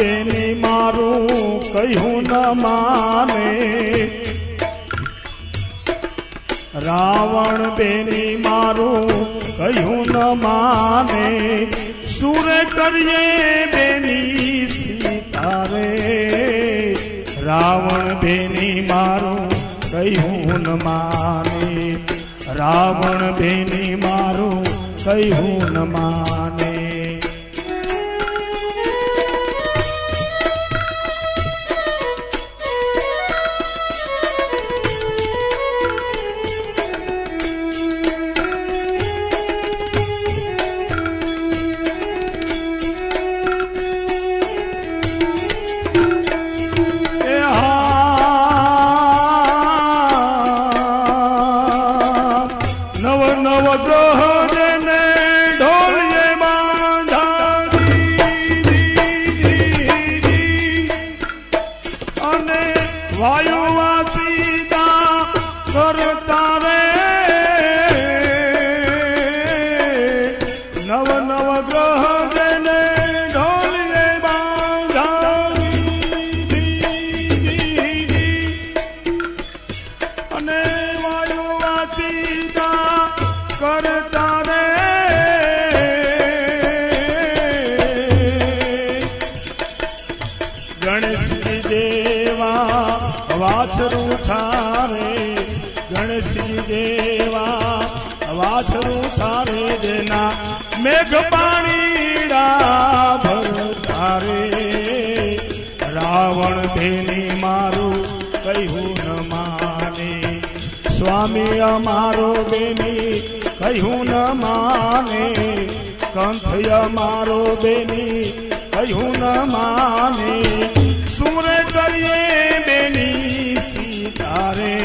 બેની મારું કહ્યું ન માને. રાવણ બેની મારું કહ્યું ન માને. સુર કરીએ બેની સીતારે. રાવણ બેની મારું કહ્યું ન માને. રાવણ બેની મારું કહ્યું ન માને. અને કરતા રે ગણેશજી જેવા વાછરું જેના મેઘ પાણીડા ભરતા રે રાવણ ધેની મારું કહ્યું સ્વામી અમારો બેની કહ્યું ન માને. કંથ અમારો બેની કહ્યું ન માને. સુર કરીએ બેની સીતારે?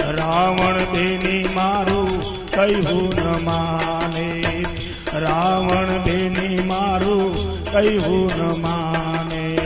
રાવણ બેની મારું કહ્યું ન માને. રાવણ બેની મારું કહ્યું ન માને.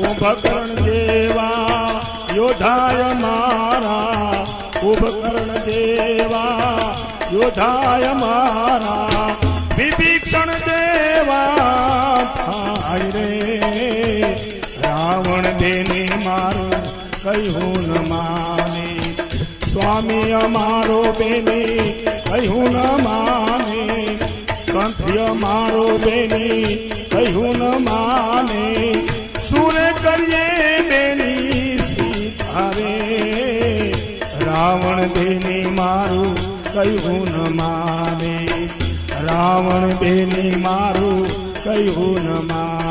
કુંભકર્ણ જેવા, યોધાય મારા, કુંભકર્ણ જેવા, યોધાય મારા. વિભીક્ષણ દેવા થાય રે. રાવણ દેને મારું કહ્યું ન માને. સ્વામી અમારો બેને કહ્યું ન માને. કંઠ્ય મારો બેને કહ્યું ન માને. કરીએ બેની સીતારે? રાવણ બેની મારું કહ્યું ન માને. રાવણ બેની મારું કહ્યું ન માને.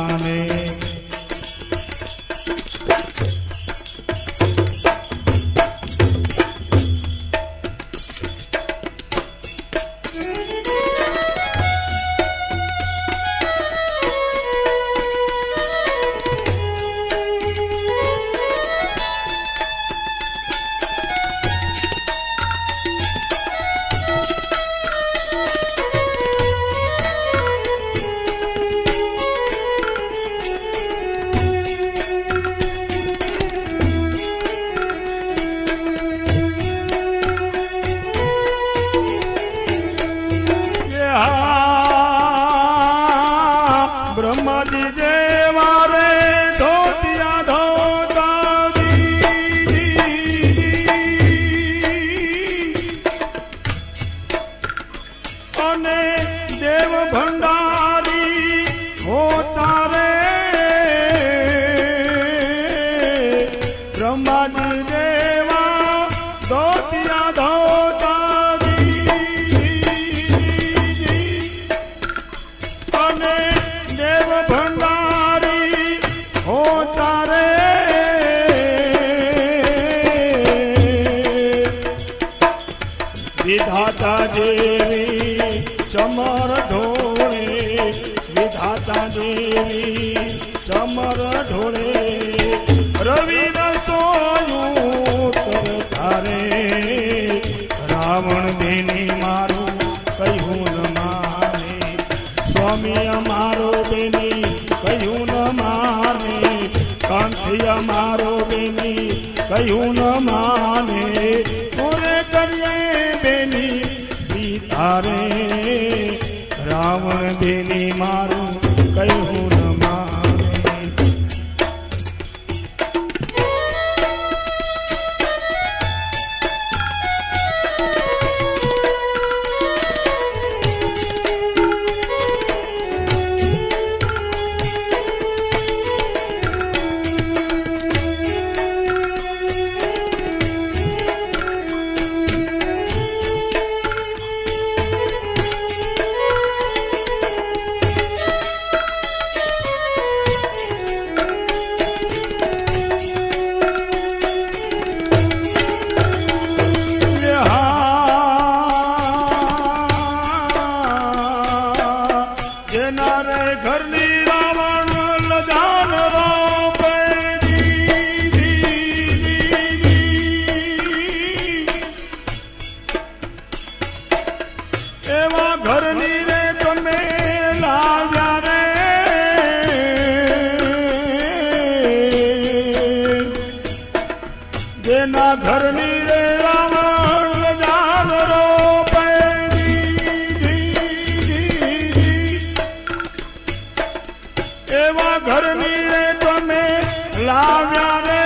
વિધાતા દેવી ચમર ઢોળે વિધાતા દેવી ચમર ઢોળે રવિ સોયું તારે રાવણ દેની મારું કહ્યું માને, સ્વામી રાવણ બેની મારું કહ્યું જેના રે ઘરની એવા ઘરની રે તમે લાવ્યા રે.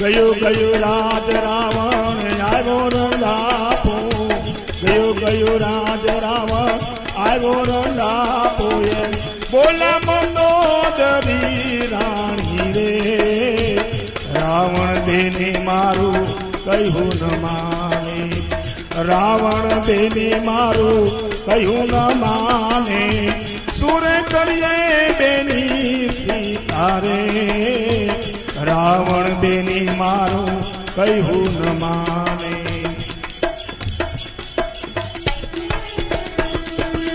ગયું ગયું રાજ રાવણ, આવ્યો રંગાપો ગયું ગયું રાજ રાવણ, આવ્યો રંગાપો એમ. બોલા મનોદરી રાણી રે. રાવણ બેની મારું કહ્યું ન માને. રાવણ દેવી મારું કયું ન માને. સુરે કરીએ બેની સીતારે. રાવણ બેની મારું કહ્યું ન માને.